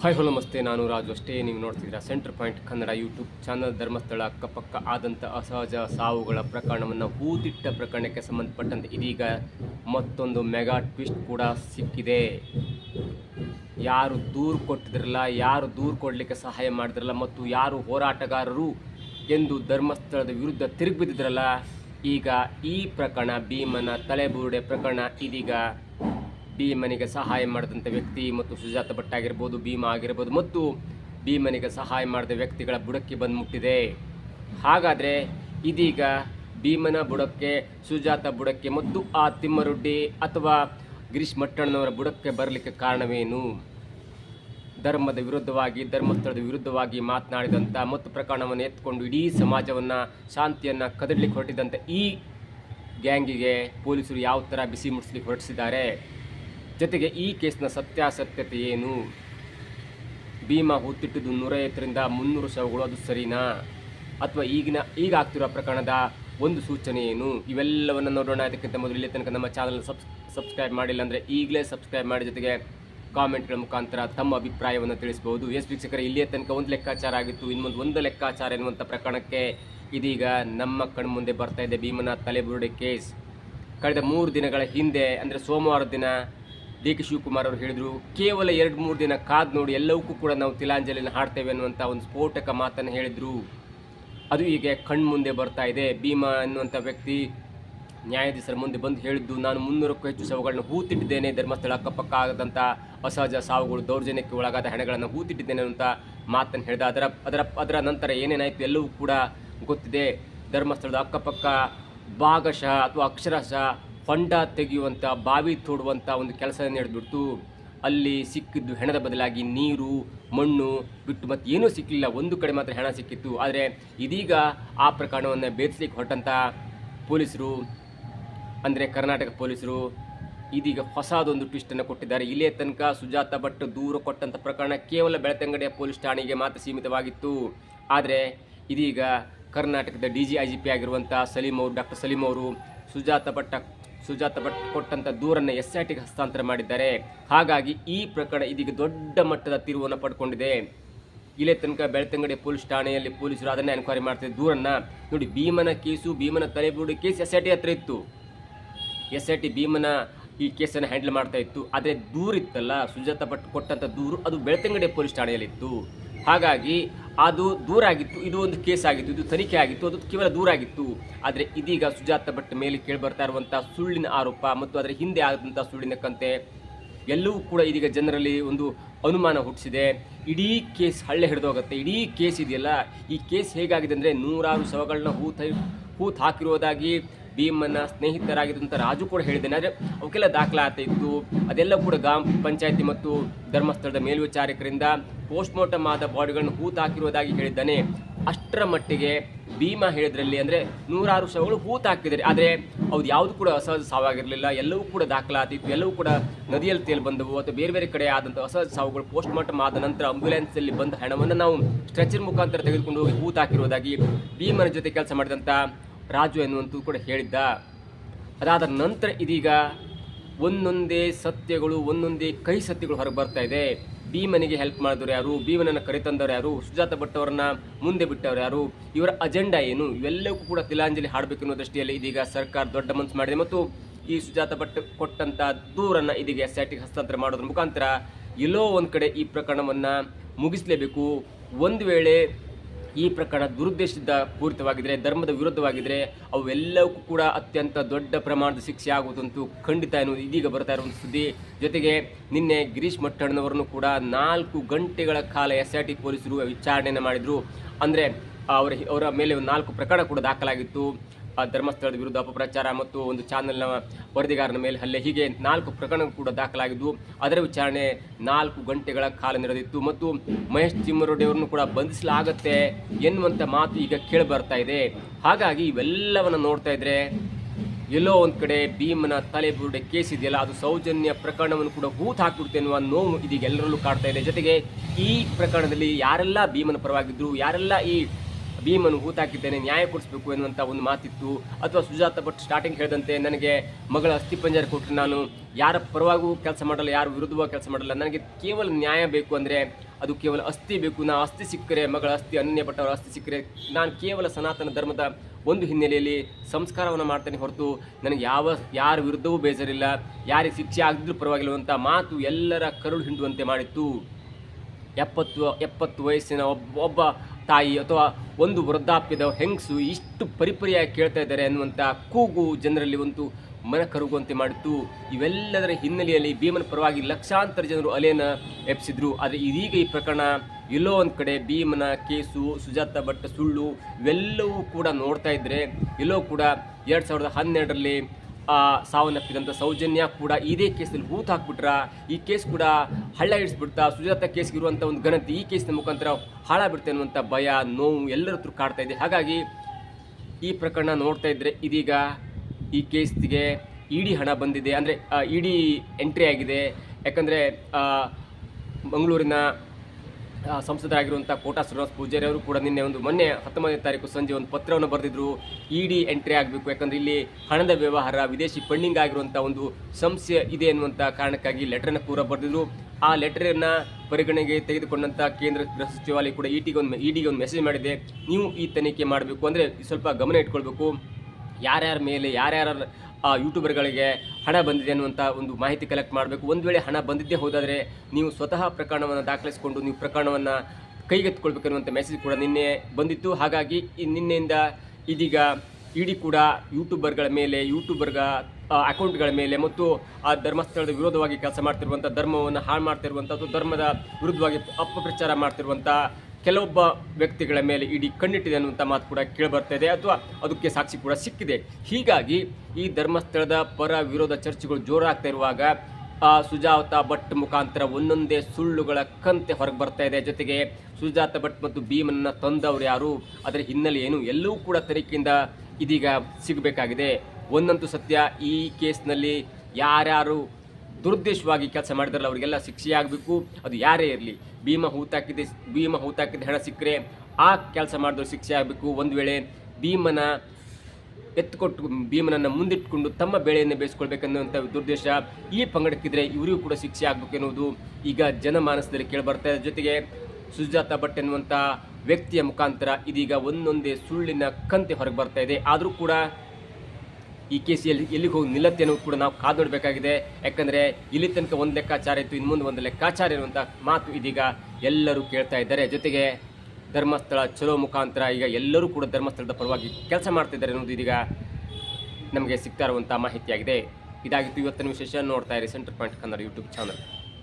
Hi hello ನಮಸ್ತೆ. ನಾನು ರಾಜು ಅಷ್ಟೇ. ನೀವು ನೋಡ್ತಿದ್ದೀರಾ centre point Kannada YouTube channel Dharmasthala, ಅಕ್ಕಪಕ್ಕ ಆದಂಥ ಅಸಹಜ ಸಾವುಗಳ ಪ್ರಕರಣವನ್ನು ಹೂತಿಟ್ಟ ಪ್ರಕರಣಕ್ಕೆ ಸಂಬಂಧಪಟ್ಟಂತೆ ಇದೀಗ ಮತ್ತೊಂದು ಮೆಗಾ ಟ್ವಿಸ್ಟ್ ಕೂಡ ಸಿಕ್ಕಿದೆ. ಯಾರು ದೂರು ಕೊಟ್ಟಿದ್ರಲ್ಲ, ಯಾರು ದೂರು ಕೊಡಲಿಕ್ಕೆ ಸಹಾಯ ಮಾಡಿದ್ರಲ್ಲ ಮತ್ತು ಯಾರು ಹೋರಾಟಗಾರರು ಎಂದು ಧರ್ಮಸ್ಥಳದ ವಿರುದ್ಧ ತಿರುಗಿ ಬಿದ್ದಿದ್ರಲ್ಲ ಈಗ ಈ ಪ್ರಕರಣ ಭೀಮನ ತಲೆಬುರುಡೆ ಪ್ರಕರಣ ಇದೀಗ ಭೀಮನಿಗೆ ಸಹಾಯ ಮಾಡಿದಂಥ ವ್ಯಕ್ತಿ ಮತ್ತು ಸುಜಾತ ಭಟ್ ಆಗಿರ್ಬೋದು, ಭೀಮ ಆಗಿರ್ಬೋದು ಮತ್ತು ಭೀಮನಿಗೆ ಸಹಾಯ ಮಾಡಿದ ವ್ಯಕ್ತಿಗಳ ಬುಡಕ್ಕೆ ಬಂದು ಮುಟ್ಟಿದೆ ಹಾಗಾದರೆ ಇದೀಗ ಭೀಮನ ಬುಡಕ್ಕೆ, ಸುಜಾತ ಬುಡಕ್ಕೆ ಮತ್ತು ಆ ತಿಮ್ಮರುಡ್ಡಿ ಅಥವಾ ಗಿರೀಶ್ ಮಟ್ಟಣ್ಣನವರ ಬುಡಕ್ಕೆ ಬರಲಿಕ್ಕೆ ಕಾರಣವೇನು? ಧರ್ಮದ ವಿರುದ್ಧವಾಗಿ, ಧರ್ಮಸ್ಥಳದ ವಿರುದ್ಧವಾಗಿ ಮಾತನಾಡಿದಂಥ ಮತ್ತು ಪ್ರಕರಣವನ್ನು ಎತ್ಕೊಂಡು ಇಡೀ ಸಮಾಜವನ್ನು ಶಾಂತಿಯನ್ನು ಕದಡಲಿಕ್ಕೆ ಹೊರಟಿದಂಥ ಈ ಗ್ಯಾಂಗಿಗೆ ಪೊಲೀಸರು ಯಾವ ಥರ ಬಿಸಿ ಮುಟ್ಟಿಸ್ಲಿಕ್ಕೆ ಹೊರಟಿಸಿದ್ದಾರೆ? ಜೊತೆಗೆ ಈ ಕೇಸ್ನ ಸತ್ಯಾಸತ್ಯತೆ ಏನು? ಭೀಮಾ ಹುತ್ತಿಟ್ಟಿದ್ದು ನೂರೈವತ್ತರಿಂದ ಮುನ್ನೂರು ಶವಗಳು, ಅದು ಸರಿನಾ? ಅಥವಾ ಈಗಿನ, ಈಗ ಆಗ್ತಿರೋ ಪ್ರಕರಣದ ಒಂದು ಸೂಚನೆ ಏನು? ಇವೆಲ್ಲವನ್ನು ನೋಡೋಣ. ಅದಕ್ಕಿಂತ ಮೊದಲು ಇಲ್ಲಿ ತನಕ ನಮ್ಮ ಚಾನಲ್ ಸಬ್ಸ್, ಸಬ್ಸ್ಕ್ರೈಬ್ ಮಾಡಿಲ್ಲ ಅಂದರೆ ಈಗಲೇ ಸಬ್ಸ್ಕ್ರೈಬ್ ಮಾಡಿ. ಜೊತೆಗೆ ಕಾಮೆಂಟ್ಗಳ ಮುಖಾಂತರ ತಮ್ಮ ಅಭಿಪ್ರಾಯವನ್ನು ತಿಳಿಸಬಹುದು ಎಸ್ ವೀಕ್ಷಕರ ಇಲ್ಲಿಯ ತನಕ ಒಂದು ಲೆಕ್ಕಾಚಾರ ಆಗಿತ್ತು. ಇನ್ನೊಂದು ಒಂದು ಲೆಕ್ಕಾಚಾರ ಎನ್ನುವಂಥ ಪ್ರಕರಣಕ್ಕೆ ಇದೀಗ ನಮ್ಮ ಕಣ್ಮುಂದೆ ಬರ್ತಾ ಇದೆ ಭೀಮನ ತಲೆಬುರುಡೆ ಕೇಸ್. ಕಳೆದ ಮೂರು ದಿನಗಳ ಹಿಂದೆ, ಅಂದರೆ ಸೋಮವಾರದ ದಿನ ಡಿ ಕೆ ಶಿವಕುಮಾರ್ ಅವರು ಹೇಳಿದರು, ಕೇವಲ ಎರಡು ಮೂರು ದಿನ ಕಾದು ನೋಡಿ ಎಲ್ಲವಕ್ಕೂ ಕೂಡ ನಾವು ತಿಲಾಂಜಲಿನ ಹಾಡ್ತೇವೆ ಅನ್ನುವಂಥ ಒಂದು ಸ್ಫೋಟಕ ಮಾತನ್ನು ಹೇಳಿದರು. ಅದು ಈಗ ಕಣ್ಮುಂದೆ ಬರ್ತಾ ಇದೆ. ಭೀಮಾ ಅನ್ನುವಂಥ ವ್ಯಕ್ತಿ ನ್ಯಾಯಾಧೀಶರ ಮುಂದೆ ಬಂದು ಹೇಳಿದ್ದು, ನಾನು ಮುನ್ನೂರಕ್ಕೂ ಹೆಚ್ಚು ಸಾವುಗಳನ್ನು ಹೂತಿಟ್ಟಿದ್ದೇನೆ, ಧರ್ಮಸ್ಥಳ ಅಕ್ಕಪಕ್ಕ ಆಗದಂಥ ಅಸಹಜ ಸಾವುಗಳು ದೌರ್ಜನ್ಯಕ್ಕೆ ಒಳಗಾದ ಹೆಣಗಳನ್ನು ಹೂತಿಟ್ಟಿದ್ದೇನೆ ಅಂತ ಮಾತನ್ನು ಹೇಳಿದ. ಅದರ ಅದರ ಅದರ ನಂತರ ಏನೇನಾಯಿತು ಎಲ್ಲವೂ ಕೂಡ ಗೊತ್ತಿದೆ. ಧರ್ಮಸ್ಥಳದ ಅಕ್ಕಪಕ್ಕ ಭಾಗಶಃ ಅಥವಾ ಅಕ್ಷರಶಃ ಹೊಂಡ ತೆಗೆಯುವಂಥ ಬಾವಿ ತೋಡುವಂಥ ಒಂದು ಕೆಲಸ ನಡೆದ್ಬಿಡ್ತು. ಅಲ್ಲಿ ಸಿಕ್ಕಿದ್ದು ಹೆಣದ ಬದಲಾಗಿ ನೀರು, ಮಣ್ಣು ಬಿಟ್ಟು ಮತ್ತು ಏನೂ ಸಿಕ್ಕಲಿಲ್ಲ ಒಂದು ಕಡೆ ಮಾತ್ರ ಹೆಣ ಸಿಕ್ಕಿತ್ತು. ಆದರೆ ಇದೀಗ ಆ ಪ್ರಕರಣವನ್ನು ಬೇಧಿಸಲಿಕ್ಕೆ ಹೊರಟಂಥ ಪೊಲೀಸರು, ಅಂದರೆ ಕರ್ನಾಟಕ ಪೊಲೀಸರು ಇದೀಗ ಹೊಸದೊಂದು ಟ್ವಿಸ್ಟನ್ನು ಕೊಟ್ಟಿದ್ದಾರೆ. ಇಲ್ಲೇ ತನಕ ಸುಜಾತ ಭಟ್ ದೂರ ಕೊಟ್ಟಂಥ ಪ್ರಕರಣ ಕೇವಲ ಬೆಳತಂಗಡಿಯ ಪೊಲೀಸ್ ಠಾಣೆಗೆ ಮಾತ್ರ ಸೀಮಿತವಾಗಿತ್ತು. ಆದರೆ ಇದೀಗ ಕರ್ನಾಟಕದ D G I G P ಆಗಿರುವಂಥ ಸಲೀಂ ಅವರು, ಡಾಕ್ಟರ್ ಸಲೀಂ ಅವರು ಸುಜಾತ ಭಟ್ಟ ಸುಜಾತ ಭಟ್ ಕೊಟ್ಟಂಥ ದೂರನ್ನು ಎಸ್ ಐ ಟಿಗೆ ಹಸ್ತಾಂತರ ಮಾಡಿದ್ದಾರೆ. ಹಾಗಾಗಿ ಈ ಪ್ರಕರಣ ಇದೀಗ ದೊಡ್ಡ ಮಟ್ಟದ ತಿರುವನ್ನು ಪಡ್ಕೊಂಡಿದೆ. ಇಲ್ಲೇ ತನಕ ಬೆಳ್ತಂಗಡಿ ಪೊಲೀಸ್ ಠಾಣೆಯಲ್ಲಿ ಪೊಲೀಸರು ಅದನ್ನೇ ಎನ್ಕ್ವೈರಿ ಮಾಡ್ತಿದ್ದ ದೂರನ್ನ ನೋಡಿ, ಭೀಮನ ಕೇಸು, ಭೀಮನ ತಲೆಬೂಡಿ ಕೇಸ್ ಎಸ್ ಐ ಟಿ ಹತ್ರ ಇತ್ತು. ಎಸ್ ಐ ಟಿ ಭೀಮನ ಈ ಕೇಸನ್ನು ಹ್ಯಾಂಡಲ್ ಮಾಡ್ತಾ ಇತ್ತು. ಆದರೆ ದೂರಿತ್ತಲ್ಲ, ಸುಜಾತ ಭಟ್ ಕೊಟ್ಟಂಥ ದೂರು ಅದು ಬೆಳ್ತಂಗಡಿ ಪೊಲೀಸ್ ಠಾಣೆಯಲ್ಲಿತ್ತು. ಹಾಗಾಗಿ ಅದು ದೂರ ಆಗಿತ್ತು ಇದು ಒಂದು ಕೇಸ್ ಆಗಿತ್ತು ಇದು ತನಿಖೆ ಆಗಿತ್ತು, ಅದು ಕೇವಲ ದೂರ ಆಗಿತ್ತು ಆದರೆ ಇದೀಗ ಸುಜಾತ ಭಟ್ ಮೇಲೆ ಕೇಳಿ ಬರ್ತಾ ಇರುವಂಥ ಸುಳ್ಳಿನ ಆರೋಪ ಮತ್ತು ಅದರ ಹಿಂದೆ ಆದಂಥ ಸುಳ್ಳಿನ ಕಂತೆ ಎಲ್ಲವೂ ಕೂಡ ಇದೀಗ ಜನರಲ್ಲಿ ಒಂದು ಅನುಮಾನ ಹುಟ್ಟಿಸಿದೆ. ಇಡೀ ಕೇಸ್ ಹಳ್ಳೆ ಹಿಡಿದೋಗುತ್ತೆ, ಇಡೀ ಕೇಸ್ ಇದೆಯಲ್ಲ, ಈ ಕೇಸ್ ಹೇಗಾಗಿದೆ ಅಂದರೆ ನೂರಾರು ಶವಗಳನ್ನ ಹೂತ, ಹೂತ್ ಹಾಕಿರೋದಾಗಿ ಭೀಮನ ಸ್ನೇಹಿತರಾಗಿದ್ದಂಥ ರಾಜು ಕೂಡ ಹೇಳಿದ್ದೇನೆ. ಆದರೆ ಅವಕ್ಕೆಲ್ಲ ದಾಖಲಾತಿ ಇತ್ತು ಅದೆಲ್ಲ ಕೂಡ ಗ್ರಾಮ ಪಂಚಾಯತಿ ಮತ್ತು ಧರ್ಮಸ್ಥಳದ ಮೇಲ್ವಿಚಾರಕರಿಂದ ಪೋಸ್ಟ್ಮಾರ್ಟಮ್ ಆದ ಬಾಡಿಗಳನ್ನು ಹೂತ್ ಹಾಕಿರುವುದಾಗಿ ಹೇಳಿದ್ದಾನೆ. ಅಷ್ಟರ ಮಟ್ಟಿಗೆ ಭೀಮ ಹೇಳಿದ್ರಲ್ಲಿ ಅಂದರೆ ನೂರಾರು ಶವಗಳು ಹೂತ್ ಹಾಕಿದ್ದಾರೆ. ಆದರೆ ಅವ್ದು ಯಾವುದು ಕೂಡ ಅಸಹಜ ಸಾವಾಗಿರಲಿಲ್ಲ. ಎಲ್ಲವೂ ಕೂಡ ದಾಖಲಾತಿತ್ತು. ಎಲ್ಲವೂ ಕೂಡ ನದಿಯಲ್ಲಿ ತೇಲಿ ಬಂದವು. ಅಥವಾ ಬೇರೆ ಬೇರೆ ಕಡೆ ಆದಂಥ ಅಸಹಜ ಸಾವುಗಳು ಪೋಸ್ಟ್ಮಾರ್ಟಮ್ ಆದ ನಂತರ ಆಂಬ್ಯುಲೆನ್ಸಲ್ಲಿ ಬಂದ ಹಣವನ್ನು ನಾವು ಸ್ಟ್ರೆಚರ್ ಮುಖಾಂತರ ತೆಗೆದುಕೊಂಡು ಹೋಗಿ ಹೂತ್ ಹಾಕಿರುವುದಾಗಿ ಭೀಮನ ಜೊತೆ ಕೆಲಸ ಮಾಡಿದಂಥ ರಾಜು ಎನ್ನುವಂತೂ ಕೂಡ ಹೇಳಿದ್ದ. ಅದಾದ ನಂತರ ಇದೀಗ ಒಂದೊಂದೇ ಸತ್ಯಗಳು, ಒಂದೊಂದೇ ಕೈ ಸತ್ಯಗಳು ಹೊರಗೆ ಬರ್ತಾ ಇದೆ. ಭೀಮನಿಗೆ ಹೆಲ್ಪ್ ಮಾಡಿದವರು ಯಾರು? ಭೀಮನನ್ನು ಕರೆತಂದವರು ಯಾರು? ಸುಜಾತ ಭಟ್ ಮುಂದೆ ಬಿಟ್ಟವರು ಯಾರು? ಇವರ ಅಜೆಂಡಾ ಏನು? ಇವೆಲ್ಲವೂ ಕೂಡ ತಿಲಾಂಜಲಿ ಹಾಡಬೇಕೆನ್ನುವ ದೃಷ್ಟಿಯಲ್ಲಿ ಇದೀಗ ಸರ್ಕಾರ ದೊಡ್ಡ ಮನಸ್ಸು ಮಾಡಿದೆ. ಮತ್ತು ಈ ಸುಜಾತ ಭಟ್ ಕೊಟ್ಟಂತ ದೂರನ್ನು ಇದೀಗ ಎಸ್ ಐ ಹಸ್ತಾಂತರ ಮಾಡೋದ್ರ ಮುಖಾಂತರ ಎಲ್ಲೋ ಒಂದು ಕಡೆ ಈ ಪ್ರಕರಣವನ್ನು ಮುಗಿಸಲೇಬೇಕು. ಒಂದು ವೇಳೆ ಈ ಪ್ರಕರಣ ದುರುದ್ದೇಶದ ಪೂರಿತವಾಗಿದ್ದರೆ ಧರ್ಮದ ವಿರುದ್ಧವಾಗಿದ್ದರೆ ಅವೆಲ್ಲವಕ್ಕೂ ಕೂಡ ಅತ್ಯಂತ ದೊಡ್ಡ ಪ್ರಮಾಣದ ಶಿಕ್ಷೆ ಆಗುವುದಂತೂ ಖಂಡಿತ ಎನ್ನುವುದು ಇದೀಗ ಬರ್ತಾ ಇರುವಂಥ ಸುದ್ದಿ. ಜೊತೆಗೆ ನಿನ್ನೆ ಗಿರೀಶ್ ಮಟ್ಟಣ್ಣನವರನ್ನು ಕೂಡ ನಾಲ್ಕು ಗಂಟೆಗಳ ಕಾಲ ಎಸ್ ಐ ಟಿ ಪೊಲೀಸರು ವಿಚಾರಣೆಯನ್ನು ಮಾಡಿದರು. ಅಂದರೆ ಅವರ ಅವರ ಮೇಲೆ ನಾಲ್ಕು ಪ್ರಕರಣ ಕೂಡ ದಾಖಲಾಗಿತ್ತು. ಆ ಧರ್ಮಸ್ಥಳದ ವಿರುದ್ಧ ಅಪಪ್ರಚಾರ ಮತ್ತು ಒಂದು ಚಾನೆಲ್ನ ವರದಿಗಾರನ ಮೇಲೆ ಹಲ್ಲೆ. ಹೀಗೆ ನಾಲ್ಕು ಪ್ರಕರಣ ಕೂಡ ದಾಖಲಾಗಿದ್ದು, ಅದರ ವಿಚಾರಣೆ ನಾಲ್ಕು ಗಂಟೆಗಳ ಕಾಲ ನಡೆದಿತ್ತು ಮತ್ತು ಮಹೇಶ್ ಚಿಮ್ಮರೊಡ್ಡಿ ಅವರನ್ನು ಕೂಡ ಬಂಧಿಸಲಾಗತ್ತೆ ಎನ್ನುವಂಥ ಮಾತು ಈಗ ಕೇಳಿ ಬರ್ತಾ ಇದೆ. ಹಾಗಾಗಿ ಇವೆಲ್ಲವನ್ನು ನೋಡ್ತಾ ಇದ್ರೆ, ಎಲ್ಲೋ ಒಂದು ಕಡೆ ಭೀಮನ ತಲೆ ಬುರುಡೆ ಕೇಸ್ ಇದೆಯಲ್ಲ, ಅದು ಸೌಜನ್ಯ ಪ್ರಕರಣವನ್ನು ಕೂಡ ಹೂತ್ ಹಾಕಿಬಿಡುತ್ತೆ ಎನ್ನುವ ನೋವು ಇದೀಗ ಎಲ್ಲರಲ್ಲೂ ಕಾಡ್ತಾ ಇದೆ. ಜೊತೆಗೆ ಈ ಪ್ರಕರಣದಲ್ಲಿ ಯಾರೆಲ್ಲ ಭೀಮನ ಪರವಾಗಿದ್ರು, ಯಾರೆಲ್ಲ ಈ ಭೀಮನು ಹೂತಾಕಿದ್ದೇನೆ ನ್ಯಾಯ ಕೊಡಿಸ್ಬೇಕು ಎನ್ನುವಂಥ ಒಂದು ಮಾತಿತ್ತು. ಅಥವಾ ಸುಜಾತ ಭಟ್ ಸ್ಟಾರ್ಟಿಂಗ್ ಹೇಳಿದಂತೆ, ನನಗೆ ಮಗಳ ಅಸ್ಥಿಪಂಜರ ಕೊಟ್ಟರು ನಾನು. ಯಾರ ಪರವಾಗೂ ಕೆಲಸ ಮಾಡಲ್ಲ, ಯಾರ ವಿರುದ್ಧವಾಗಿ ಕೆಲಸ ಮಾಡಲ್ಲ. ನನಗೆ ಕೇವಲ ನ್ಯಾಯ ಬೇಕು ಅಂದರೆ ಅದು ಕೇವಲ ಅಸ್ಥಿ ಬೇಕು. ನಾ ಅಸ್ಥಿ ಸಿಕ್ಕರೆ ಮಗಳ ಅಸ್ಥಿ, ಅನನ್ಯ ಭಟ್ಟವರ ಅಸ್ಥಿ ಸಿಕ್ಕರೆ ನಾನು ಕೇವಲ ಸನಾತನ ಧರ್ಮದ ಒಂದು ಹಿನ್ನೆಲೆಯಲ್ಲಿ ಸಂಸ್ಕಾರವನ್ನು ಮಾಡ್ತಾನೆ ಹೊರತು ನನಗೆ ಯಾವ, ಯಾರ ವಿರುದ್ಧವೂ ಬೇಜಾರಿಲ್ಲ. ಯಾರಿಗೆ ಶಿಕ್ಷೆ ಆಗದಿದ್ರೂ ಪರವಾಗಿಲ್ಲ ಅಂತ ಮಾತು ಎಲ್ಲರ ಕರುಳು ಹಿಂಡುವಂತೆ ಮಾಡಿತ್ತು. ಎಪ್ಪತ್ತು ಎಪ್ಪತ್ತು ವಯಸ್ಸಿನ ಒಬ್ಬ ಒಬ್ಬ ತಾಯಿ ಅಥವಾ ಒಂದು ವೃದ್ಧಾಪ್ಯದ ಹೆಂಗಸು ಇಷ್ಟು ಪರಿಪರಿಯಾಗಿ ಕೇಳ್ತಾ ಇದ್ದಾರೆ ಅನ್ನುವಂಥ ಕೂಗು ಜನರಲ್ಲಿ ಒಂದು ಮನ ಕರುಗುವಂತೆ ಮಾಡಿತ್ತು. ಇವೆಲ್ಲದರ ಹಿನ್ನೆಲೆಯಲ್ಲಿ ಭೀಮನ ಪರವಾಗಿ ಲಕ್ಷಾಂತರ ಜನರು ಅಲೆಯನ್ನು ಎಪ್ಸಿದ್ರು ಆದರೆ ಇದೀಗ ಈ ಪ್ರಕರಣ ಎಲ್ಲೋ ಒಂದು ಕಡೆ ಭೀಮನ ಕೇಸು, ಸುಜಾತ ಭಟ್ ಸುಳ್ಳು ಇವೆಲ್ಲವೂ ಕೂಡ ನೋಡ್ತಾ ಇದ್ದರೆ ಎಲ್ಲೋ ಕೂಡ ಎರಡು ಸಾವಿರದ ಹನ್ನೆರಡರಲ್ಲಿ ಸಾವನ್ನಪ್ಪಿದಂಥ ಸೌಜನ್ಯ ಕೂಡ ಇದೇ ಕೇಸಲ್ಲಿ ಹೂತು ಹಾಕ್ಬಿಟ್ರ? ಈ ಕೇಸ್ ಕೂಡ ಹಳ್ಳ ಹಿಡಿಸ್ಬಿಡ್ತಾ, ಸುಜಾತ ಕೇಸ್ಗೆ ಇರುವಂಥ ಒಂದು ಘನತೆ ಈ ಕೇಸಿನ ಮುಖಾಂತರ ಹಾಳಾಗ್ಬಿಡ್ತೆ ಅನ್ನುವಂಥ ಭಯ, ನೋವು ಎಲ್ಲರ ಹತ್ರ ಕಾಡ್ತಾ ಇದೆ. ಹಾಗಾಗಿ ಈ ಪ್ರಕರಣ ನೋಡ್ತಾ ಇದ್ದರೆ ಇದೀಗ ಈ ಕೇಸ್ಗೆ ಇಡಿ ಹಣ ಬಂದಿದೆ. ಅಂದರೆ ಇಡಿ ಎಂಟ್ರಿ ಆಗಿದೆ. ಯಾಕಂದರೆ ಮಂಗಳೂರಿನ ಸಂಸದರಾಗಿರುವಂಥ ಕೋಟಾ ಶ್ರೀನಿವಾಸ ಪೂಜಾರಿ ಅವರು ಕೂಡ ನಿನ್ನೆ ಒಂದು ಮೊನ್ನೆ ಹತ್ತೊಂಬತ್ತನೇ ತಾರೀಕು ಸಂಜೆ ಒಂದು ಪತ್ರವನ್ನು ಬರೆದಿದ್ರು. ಇಡಿ ಎಂಟ್ರಿ ಆಗಬೇಕು, ಯಾಕಂದರೆ ಇಲ್ಲಿ ಹಣದ ವ್ಯವಹಾರ, ವಿದೇಶಿ ಫಂಡಿಂಗ್ ಆಗಿರುವಂಥ ಒಂದು ಸಂಸ್ಥೆ ಇದೆ ಅನ್ನುವಂಥ ಕಾರಣಕ್ಕಾಗಿ ಲೆಟರನ್ನು ಕೂಡ ಬರೆದಿದ್ರು. ಆ ಲೆಟರನ್ನು ಪರಿಗಣನೆಗೆ ತೆಗೆದುಕೊಂಡಂಥ ಕೇಂದ್ರ ಗೃಹ ಸಚಿವಾಲಯ ಕೂಡ ಇಟಿಗೆ ಒಂದು ಇಡಿಗೆ ಒಂದು ಮೆಸೇಜ್ ಮಾಡಿದೆ. ನೀವು ಈ ತನಿಖೆ ಮಾಡಬೇಕು, ಅಂದರೆ ಸ್ವಲ್ಪ ಗಮನ ಇಟ್ಕೊಳ್ಬೇಕು. ಯಾರ್ಯಾರ ಮೇಲೆ, ಯಾರ್ಯಾರ ಆ ಯೂಟ್ಯೂಬರ್ಗಳಿಗೆ ಹಣ ಬಂದಿದೆ ಅನ್ನುವಂಥ ಒಂದು ಮಾಹಿತಿ ಕಲೆಕ್ಟ್ ಮಾಡಬೇಕು. ಒಂದು ವೇಳೆ ಹಣ ಬಂದಿದ್ದೇ ಹೋದಾದರೆ ನೀವು ಸ್ವತಃ ಪ್ರಕರಣವನ್ನು ದಾಖಲಿಸಿಕೊಂಡು ನೀವು ಪ್ರಕರಣವನ್ನು ಕೈಗೆತ್ತಿಕೊಳ್ಬೇಕನ್ನುವಂಥ ಮೆಸೇಜ್ ಕೂಡ ನಿನ್ನೆ ಬಂದಿತ್ತು. ಹಾಗಾಗಿ ಈ ನಿನ್ನೆಯಿಂದ ಇದೀಗ ಇಡಿ ಕೂಡ ಯೂಟ್ಯೂಬರ್ಗಳ ಮೇಲೆ, ಯೂಟ್ಯೂಬರ್ಗ ಅಕೌಂಟ್ಗಳ ಮೇಲೆ ಮತ್ತು ಆ ಧರ್ಮಸ್ಥಳದ ವಿರೋಧವಾಗಿ ಕೆಲಸ ಮಾಡ್ತಿರುವಂಥ ಧರ್ಮವನ್ನು ಹಾಳು ಮಾಡ್ತಿರುವಂಥ ಅಥವಾ ಧರ್ಮದ ವಿರುದ್ಧವಾಗಿ ಅಪಪ್ರಚಾರ ಮಾಡ್ತಿರುವಂಥ ಕೆಲವೊಬ್ಬ ವ್ಯಕ್ತಿಗಳ ಮೇಲೆ ಇಡೀ ಕಣ್ಣಿಟ್ಟಿದೆ ಅನ್ನುವಂಥ ಮಾತು ಕೂಡ ಕೇಳಿಬರ್ತಾ ಇದೆ ಅಥವಾ ಅದಕ್ಕೆ ಸಾಕ್ಷಿ ಕೂಡ ಸಿಕ್ಕಿದೆ. ಹೀಗಾಗಿ ಈ ಧರ್ಮಸ್ಥಳದ ಪರ ವಿರೋಧ ಚರ್ಚೆಗಳು ಜೋರಾಗ್ತಾ ಇರುವಾಗ, ಆ ಸುಜಾತ ಭಟ್ ಮುಖಾಂತರ ಒಂದೊಂದೇ ಸುಳ್ಳುಗಳ ಕಂತೆ ಹೊರಗೆ ಬರ್ತಾ ಇದೆ ಜೊತೆಗೆ ಸುಜಾತ ಭಟ್ ಮತ್ತು ಭೀಮನ್ನ ತಂದವರು ಯಾರು? ಅದರ ಹಿನ್ನೆಲೆ ಏನು? ಎಲ್ಲವೂ ಕೂಡ ತನಿಖೆಯಿಂದ ಇದೀಗ ಸಿಗಬೇಕಾಗಿದೆ. ಒಂದಂತೂ ಸತ್ಯ, ಈ ಕೇಸ್ನಲ್ಲಿ ಯಾರ್ಯಾರು ದುರುದ್ದೇಶವಾಗಿ ಕೆಲಸ ಮಾಡಿದ್ರಲ್ಲ ಅವರಿಗೆಲ್ಲ ಶಿಕ್ಷೆ ಆಗಬೇಕು. ಅದು ಯಾರೇ ಇರಲಿ. ಭೀಮ ಹೂತಾಕಿದೆ ಭೀಮ ಹೂತಾಕಿದ ಹಣ ಸಿಕ್ಕರೆ ಆ ಕೆಲಸ ಮಾಡಿದ್ರು ಶಿಕ್ಷೆ ಆಗಬೇಕು. ಒಂದು ವೇಳೆ ಭೀಮನ ಎತ್ತುಕೊಟ್ಟು ಭೀಮನನ್ನು ಮುಂದಿಟ್ಟುಕೊಂಡು ತಮ್ಮ ಬೆಳೆಯನ್ನು ಬೇಯಿಸ್ಕೊಳ್ಬೇಕನ್ನುವಂಥ ದುರ್ದೇಶ ಈ ಪಂಗಡಕ್ಕಿದ್ರೆ ಇವರಿಗೂ ಕೂಡ ಶಿಕ್ಷೆ ಆಗಬೇಕು ಎನ್ನುವುದು ಈಗ ಜನಮಾನಸದಲ್ಲಿ ಕೇಳಿಬರ್ತಾ ಇದೆ. ಜೊತೆಗೆ ಸುಜಾತ ಭಟ್ ಎನ್ನುವಂಥ ವ್ಯಕ್ತಿಯ ಮುಖಾಂತರ ಇದೀಗ ಒಂದೊಂದೇ ಸುಳ್ಳಿನ ಕಂತೆ ಹೊರಗೆ ಬರ್ತಾ ಇದೆ. ಆದರೂ ಕೂಡ ಈ ಕೇಸ್ ಎಲ್ಲಿ ಎಲ್ಲಿಗೆ ಹೋಗಿ ನಿಲ್ಲತ್ತೆ ಅನ್ನೋದು ಕೂಡ ನಾವು ಕಾದು ನೋಡಬೇಕಾಗಿದೆ. ಯಾಕಂದರೆ ಇಲ್ಲಿ ತನಕ ಒಂದು ಲೆಕ್ಕಾಚಾರ ಇತ್ತು, ಇನ್ನು ಮುಂದೆ ಒಂದು ಲೆಕ್ಕಾಚಾರ ಇರುವಂಥ ಮಾತು ಇದೀಗ ಎಲ್ಲರೂ ಕೇಳ್ತಾ ಇದ್ದಾರೆ. ಜೊತೆಗೆ ಧರ್ಮಸ್ಥಳ ಚಲೋ ಮುಖಾಂತರ ಈಗ ಎಲ್ಲರೂ ಕೂಡ ಧರ್ಮಸ್ಥಳದ ಪರವಾಗಿ ಕೆಲಸ ಮಾಡ್ತಿದ್ದಾರೆ ಅನ್ನೋದು ಇದೀಗ ನಮಗೆ ಸಿಗ್ತಾ ಇರುವಂಥ ಮಾಹಿತಿಯಾಗಿದೆ. ಇದಾಗಿತ್ತು ಇವತ್ತಿನ ವಿಶೇಷ. ನೋಡ್ತಾ ಇರಿ centre point Kannada YouTube channel.